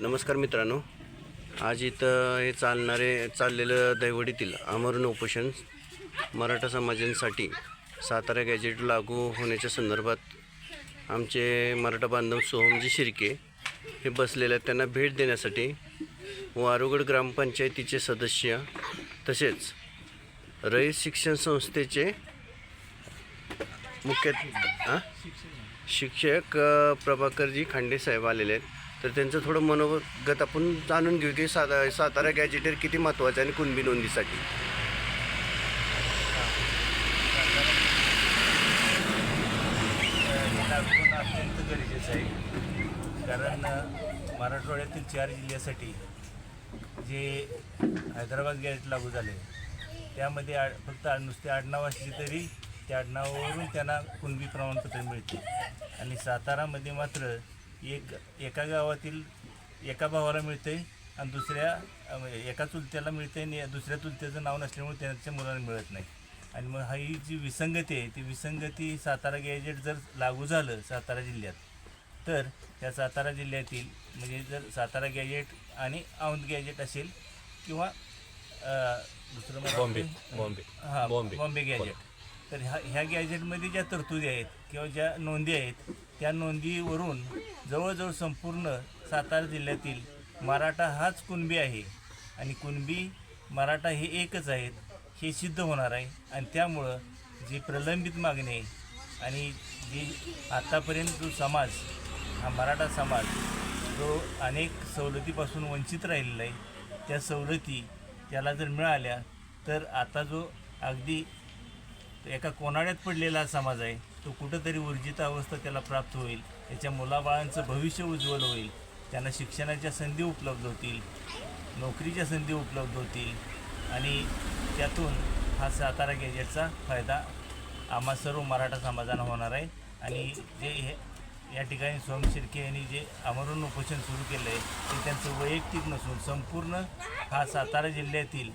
नमस्कार मित्रांनो. आज इथं हे चालणारे चाललेलं दैवडीतील आमरण उपोषण मराठा समाजांसाठी सातारा गॅजेट लागू होण्याच्या संदर्भात आमचे मराठा बांधव सोहमजी शिर्के हे बसलेले आहेत. त्यांना भेट देण्यासाठी वारुगड ग्रामपंचायतीचे सदस्य तसेच रईस शिक्षण संस्थेचे मुख्य हां शिक्षक प्रभाकरजी खांडे साहेब आलेले आहेत. तर त्यांचं थोडं मनोगत आपण जाणून घेऊ की साता सातारा गॅजेटेर किती महत्त्वाचं आहे आणि कुणबी नोंदीसाठी? अत्यंत गरजेचं आहे कारण मराठवाड्यातील चार जिल्ह्यासाठी जे हैदराबाद गॅजेट लागू झाले त्यामध्ये आ फक्त नुसते आडनाव असली तरी त्या आडनावावरून त्यांना कुणबी प्रमाणपत्र मिळते. आणि सातारामध्ये मात्र एक एका गावातील एका भावाला मिळते आणि दुसऱ्या अ, एका चुलत्याला मिळते आणि दुसऱ्या चुलत्याचं नाव नसल्यामुळे त्यांच्या मुलाला मिळत नाही. आणि मग हा ही जी विसंगती आहे ती विसंगती सातारा गॅजेट जर लागू झालं सातारा जिल्ह्यात तर त्या सातारा जिल्ह्यातील म्हणजे जर सातारा गॅजेट आणि औंध गॅजेट असेल किंवा दुसरं बॉम्बे बॉम्बे. हां बॉम्बे. बॉम्बे गॅजेट तर ह्या ह्या गॅजेटमध्ये ज्या तरतुदी आहेत किंवा ज्या नोंदी आहेत त्या नोंदीवरून जवळजवळ संपूर्ण सातारा जिल्ह्यातील मराठा हाच कुणबी आहे. आणि कुणबी मराठा हे एकच आहेत हे सिद्ध होणार आहे. आणि त्यामुळं जी प्रलंबित मागणी आहे आणि जी आत्तापर्यंत जो समाज हा मराठा समाज जो अनेक सवलतीपासून वंचित राहिलेला आहे त्या सवलती त्याला जर मिळाल्या तर आता जो अगदी एका कोनाड्यात पडलेला समाज आहे. तो कुठंतरी ऊर्जित अवस्था त्याला प्राप्त होईल. त्याच्या मुलाबाळांचं भविष्य उज्ज्वल होईल. त्यांना शिक्षणाच्या संधी उपलब्ध होतील. नोकरीच्या संधी उपलब्ध होतील. आणि त्यातून हा सातारा गॅजेटचा फायदा आम्हा सर्व मराठा समाजाला होणार आहे. आणि जे हे या ठिकाणी सोम शिर्के यांनी जे आमरण उपोषण सुरू केलं आहे ते त्यांचं वैयक्तिक नसून संपूर्ण हा सातारा जिल्ह्यातील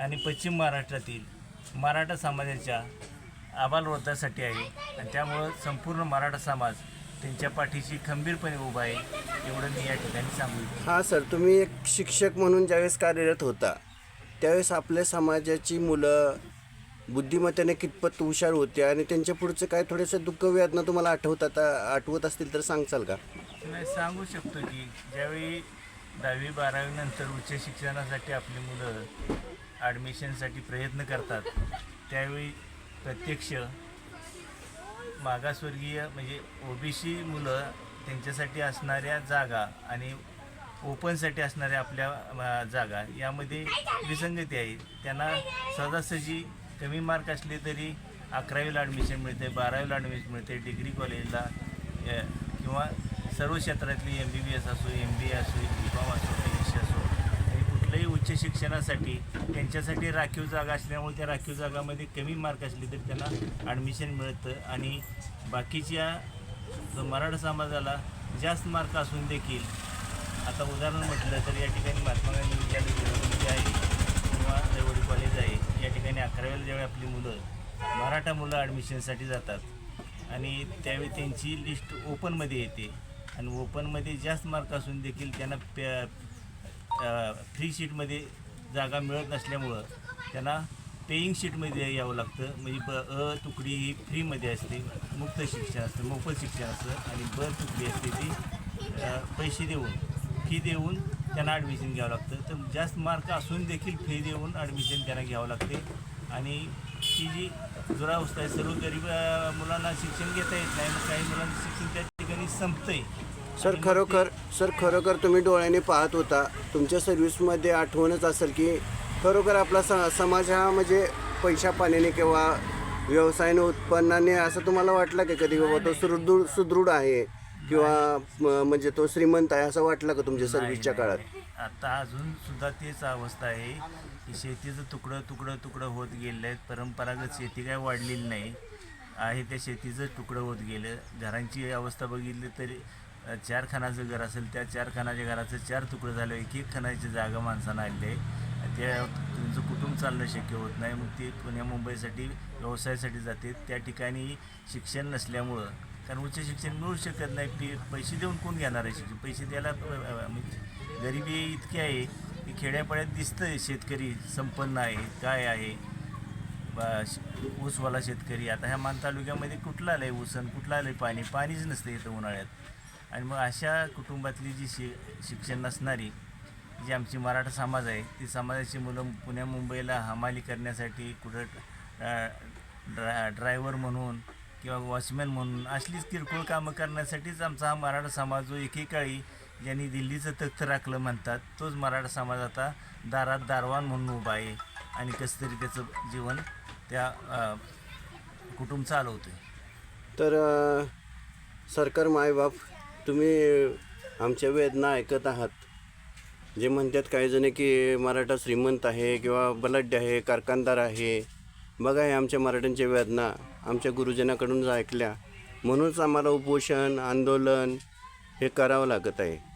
आणि पश्चिम महाराष्ट्रातील मराठा समाजाच्या आबालवृद्धासाठी आहे. आणि त्यामुळं संपूर्ण मराठा समाज त्यांच्या पाठीशी खंबीरपणे उभा आहे एवढं मी या ठिकाणी सांगू इच्छितो. हां सर तुम्ही एक शिक्षक म्हणून ज्यावेळेस कार्यरत होता त्यावेळेस आपल्या समाजाची मुलं बुद्धिमत्तेने कितपत हुशार होते आणि त्यांच्या पुढचं काय थोडंसं दुःख वेदना तुम्हाला आठवतात आठवत असतील तर सांगचाल का? नाही सांगू शकतो की ज्यावेळी दहावी बारावी नंतर उच्च शिक्षणासाठी आपली मुलं ॲडमिशनसाठी प्रयत्न करतात त्यावेळी प्रत्यक्ष मागासवर्गीय म्हणजे ओबीसी मुलं त्यांच्यासाठी असणाऱ्या जागा आणि ओपनसाठी असणाऱ्या आपल्या जागा यामध्ये विसंगती आहे. त्यांना सहजासहजी कमी मार्क असले तरी अकरावीला ॲडमिशन मिळते बारावीला ॲडमिशन मिळते डिग्री कॉलेजला किंवा सर्व क्षेत्रातली एम बी बी एस असो एम बी ए असो बी कॉम असो पी असो आणि कुठल्याही उच्च शिक्षणासाठी त्यांच्यासाठी राखीव जागा असल्यामुळे त्या राखीव जागामध्ये कमी मार्क असले तरी त्यांना ॲडमिशन मिळतं. आणि बाकीच्या जो मराठा समाजाला जास्त मार्क असून देखील आता उदाहरण म्हटलं तर या ठिकाणी महात्मा गांधी विद्यालय आहे किंवा देवळी कॉलेज आहे या ठिकाणी अकरावीला ज्यावेळी आपली मुलं मराठा मुलं ॲडमिशनसाठी जातात. आणि त्यावेळी त्यांची लिस्ट ओपनमध्ये येते. आणि ओपनमध्ये जास्त मार्क असून देखील त्यांना प्या फ्री सीटमध्ये जागा मिळत नसल्यामुळं त्यांना पेईंग शीटमध्ये यावं लागतं. म्हणजे ब अ तुकडी ही फ्रीमध्ये असते. मुक्त शिक्षण असतं मोफत शिक्षण असतं. आणि ब तुकडी असते ती पैसे देऊन फी देऊन त्यांना ॲडमिशन घ्यावं लागतं. तर जास्त मार्क असून देखील फी देऊन ॲडमिशन त्यांना घ्यावं लागते. आणि ही जी दुरावस्था आहे सर्व गरीब मुलांना शिक्षण घेता येत नाही. मग काही मुलांचं शिक्षण त्या ठिकाणी संपतं आहे सर खरोखर सर खरोखर तुम्ही डोळ्याने पाहत होता. तुमच्या सर्व्हिसमध्ये आठवणच असेल की खरोखर आपला स समाज हा म्हणजे पैशा पाण्याने किंवा व्यवसायाने उत्पन्नाने असं तुम्हाला वाटलं का कधी बाबा तो सुदृढ सुदृढ आहे? किंवा म्हणजे तो श्रीमंत आहे असं वाटलं का तुमच्या सर्व्हिसच्या काळात. आता अजून सुद्धा तेच अवस्था आहे की शेतीचं तुकडं तुकडं तुकडं होत गेलेलं आहे परंपरागत शेती काय वाढलेली नाही. आहे त्या शेतीचं तुकडं होत गेलं. घरांची अवस्था बघितली तरी चार खानाचं घर असेल त्या चार खानाच्या घराचं चार तुकडं झालं एक एक खानाची जागा माणसानं आली आहे. त्या तुमचं कुटुंब चालणं शक्य होत नाही. मग ते पुण्या मुंबईसाठी व्यवसायासाठी जाते. त्या ठिकाणी शिक्षण नसल्यामुळं कारण उच्च शिक्षण मिळू शकत नाही. पी पैसे देऊन कोण घेणार आहे शिक्षण? पैसे द्यायला म्हणजे गरिबी इतकी आहे की खेड्यापाड्यात दिसतं शेतकरी संपन्न आहे काय आहे. बा- ऊसवाला शेतकरी. आता ह्या मान तालुक्यामध्ये कुठलं आलं आहे ऊसन कुठला कुठलं आलं आहे पाणी? पाणीच नसतं इथं उन्हाळ्यात. आणि मग अशा कुटुंबातली जी शि शिक्षण नसणारी जी आमची मराठा समाज आहे ती समाजाची मुलं पुण्या मुंबईला हमाली करण्यासाठी कुठं ड्रा ड्रायव्हर म्हणून किंवा वॉचमॅन म्हणून असलीच किरकोळ कामं करण्यासाठीच आमचा हा मराठा समाज जो एकेकाळी ज्यांनी दिल्लीचं तख्त राखलं म्हणतात तोच मराठा समाज आता दारात दारवान म्हणून उभा आहे आणि कसं तरी त्याचं जीवन त्या कुटुंब चालवतोय. तर सरकार मायबाप तुम्ही आमच्या वेदना ऐकत आहात. जे म्हणतात काही जण की मराठा श्रीमंत आहे किंवा बलाढ्य आहे कारखानदार आहे. बघा हे आमच्या मराठ्यांच्या वेदना आमच्या गुरुजनाकडून ऐकल्या म्हणूनच आम्हाला उपोषण आंदोलन हे करावं लागत आहे.